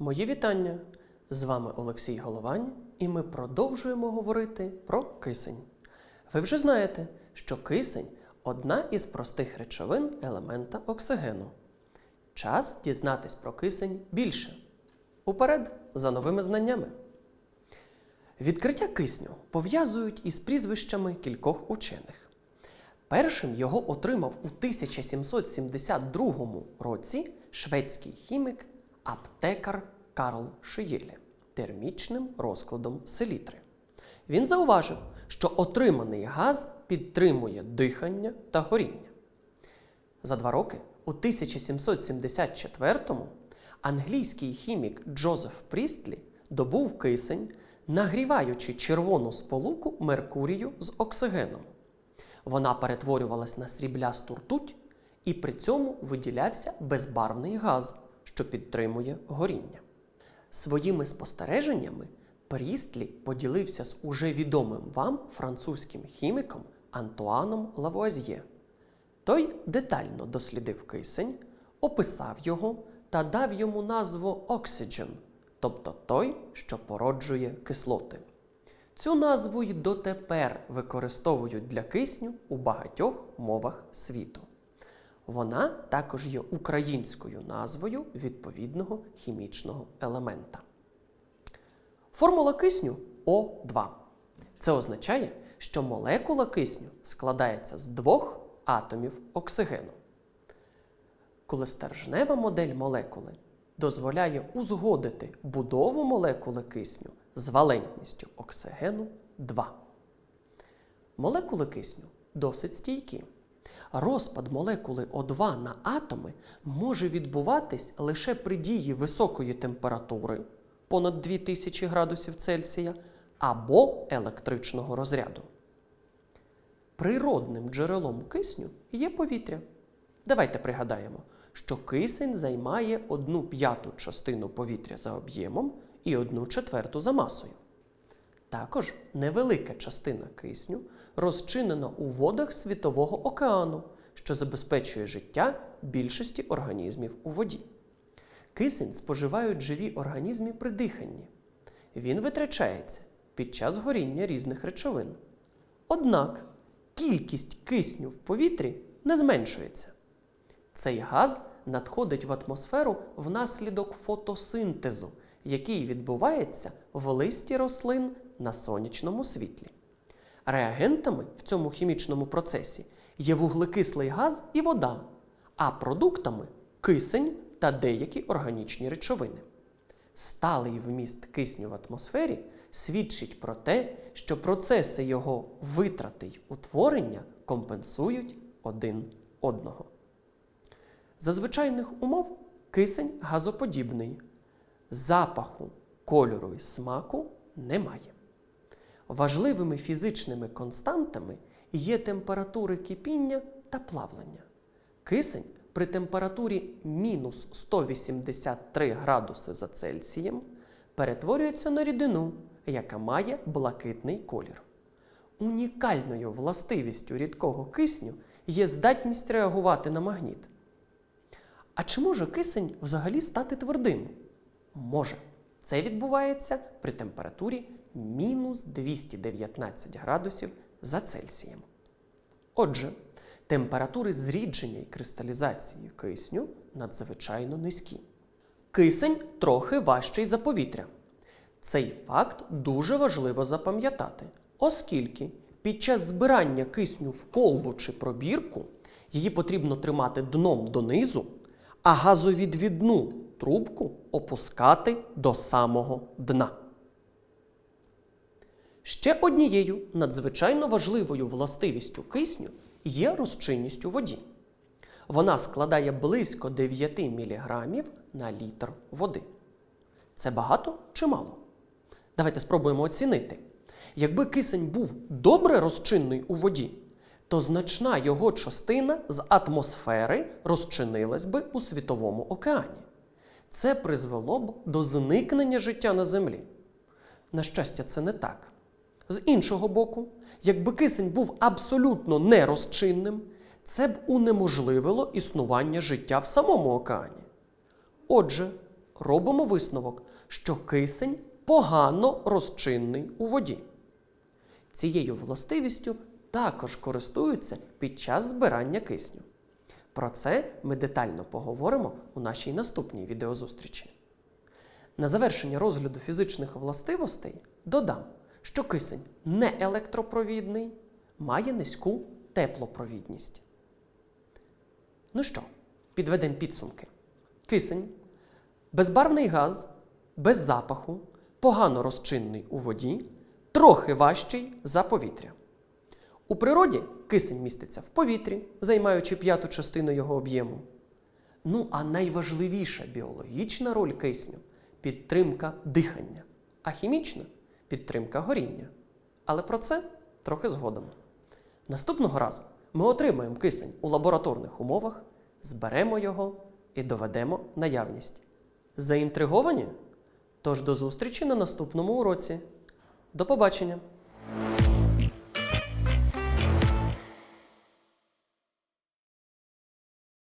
Мої вітання! З вами Олексій Головань, і ми продовжуємо говорити про кисень. Ви вже знаєте, що кисень одна із простих речовин елемента оксигену. Час дізнатись про кисень більше. Уперед за новими знаннями. Відкриття кисню пов'язують із прізвищами кількох учених. Першим його отримав у 1772 році шведський хімік аптекар Карл Шиєлі термічним розкладом селітри. Він зауважив, що отриманий газ підтримує дихання та горіння. За два роки, у 1774-му, англійський хімік Джозеф Прістлі добув кисень, нагріваючи червону сполуку Меркурію з оксигеном. Вона перетворювалась на сріблясту ртуть, і при цьому виділявся безбарвний газ, що підтримує горіння. Своїми спостереженнями Прістлі поділився з уже відомим вам французьким хіміком Антуаном Лавуазьє. Той детально дослідив кисень, описав його та дав йому назву Oxygen, тобто той, що породжує кислоти. Цю назву й дотепер використовують для кисню у багатьох мовах світу. Вона також є українською назвою відповідного хімічного елемента. Формула кисню О2. Це означає, що молекула кисню складається з двох атомів оксигену. Колестержнева модель молекули дозволяє узгодити будову молекули кисню з валентністю оксигену 2. Молекули кисню досить стійкі. Розпад молекули О2 на атоми може відбуватись лише при дії високої температури понад 2000 градусів Цельсія або електричного розряду. Природним джерелом кисню є повітря. Давайте пригадаємо, що кисень займає одну п'яту частину повітря за об'ємом і одну четверту за масою. Також невелика частина кисню розчинена у водах Світового океану, що забезпечує життя більшості організмів у воді. Кисень споживають живі організми при диханні. Він витрачається під час горіння різних речовин. Однак кількість кисню в повітрі не зменшується. Цей газ надходить в атмосферу внаслідок фотосинтезу, який відбувається в листі рослин на сонячному світлі. Реагентами в цьому хімічному процесі є вуглекислий газ і вода, а продуктами кисень та деякі органічні речовини. Сталий вміст кисню в атмосфері свідчить про те, що процеси його витрати й утворення компенсують один одного. За звичайних умов кисень газоподібний, запаху, кольору і смаку немає. Важливими фізичними константами є температури кипіння та плавлення. Кисень при температурі мінус 183 градуси за Цельсієм перетворюється на рідину, яка має блакитний колір. Унікальною властивістю рідкого кисню є здатність реагувати на магніт. А чи може кисень взагалі стати твердим? Може. Це відбувається при температурі мінус 219 градусів за Цельсієм. Отже, температури зрідження і кристалізації кисню надзвичайно низькі. Кисень трохи важчий за повітря. Цей факт дуже важливо запам'ятати, оскільки під час збирання кисню в колбу чи пробірку її потрібно тримати дном донизу, а газовідвідну трубку опускати до самого дна. Ще однією надзвичайно важливою властивістю кисню є розчинність у воді. Вона складає близько 9 мг на літр води. Це багато чи мало? Давайте спробуємо оцінити. Якби кисень був добре розчинний у воді, то значна його частина з атмосфери розчинилась би у Світовому океані. Це призвело б до зникнення життя на землі. На щастя, це не так. З іншого боку, якби кисень був абсолютно нерозчинним, це б унеможливило існування життя в самому океані. Отже, робимо висновок, що кисень погано розчинний у воді. Цією властивістю також користуються під час збирання кисню. Про це ми детально поговоримо у нашій наступній відеозустрічі. На завершення розгляду фізичних властивостей додам, що кисень не електропровідний, має низьку теплопровідність. Ну що, підведемо підсумки. Кисень безбарвний газ, без запаху, погано розчинний у воді, трохи важчий за повітря. У природі кисень міститься в повітрі, займаючи п'яту частину його об'єму. Ну а найважливіша біологічна роль кисню підтримка дихання, а хімічна підтримка горіння. Але про це трохи згодом. Наступного разу ми отримаємо кисень у лабораторних умовах, зберемо його і доведемо наявність. Заінтриговані? Тож до зустрічі на наступному уроці. До побачення!